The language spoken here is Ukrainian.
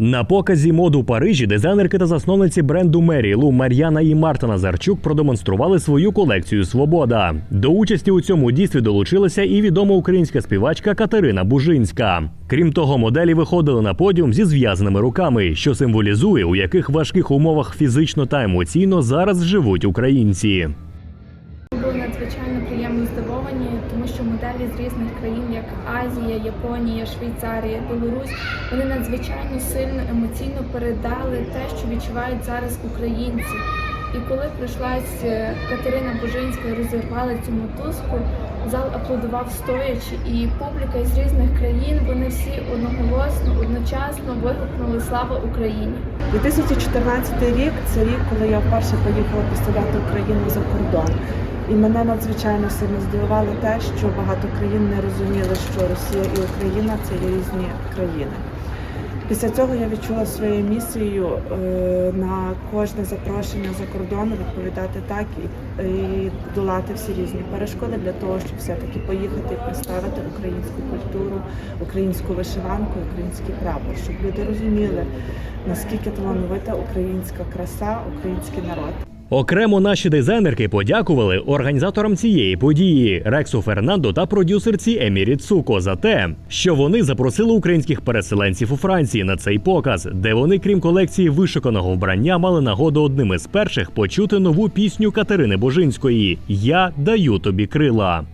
На показі мод у Парижі дизайнерки та засновниці бренду Мері Лу Мар'яна і Марта Назарчук продемонстрували свою колекцію Свобода. До участі у цьому дійстві долучилася і відома українська співачка Катерина Бужинська. Крім того, моделі виходили на подіум зі зв'язаними руками, що символізує, у яких важких умовах фізично та емоційно зараз живуть українці. Здивовані, тому що моделі з різних країн, як Азія, Японія, Швейцарія, Білорусь, вони надзвичайно сильно емоційно передали те, що відчувають зараз українці. І коли прийшлась е, Катерина Божинська і розірвала цю мотузку, зал аплодував стоячи, і публіка з різних країн вони одноголосно, одночасно вигукнули Слава Україні! 2014 рік це рік, коли я вперше поїхала представляти Україну за кордон. І мене надзвичайно сильно здивувало те, що багато країн не розуміли, що Росія і Україна це є різні країни. Після цього я відчула своєю місією е, на кожне запрошення за кордон відповідати так і, долати всі різні перешкоди для того, щоб все-таки поїхати і представити українську культуру, українську вишиванку, український прапор, щоб люди розуміли, наскільки талановита українська краса, український народ. Окремо наші дизайнерки подякували організаторам цієї події Рексу Фернандо та продюсерці Емірі Цуко за те, що вони запросили українських переселенців у Франції на цей показ, де вони, крім колекції вишуканого вбрання, мали нагоду одним із перших почути нову пісню Катерини Божинської Я даю тобі крила.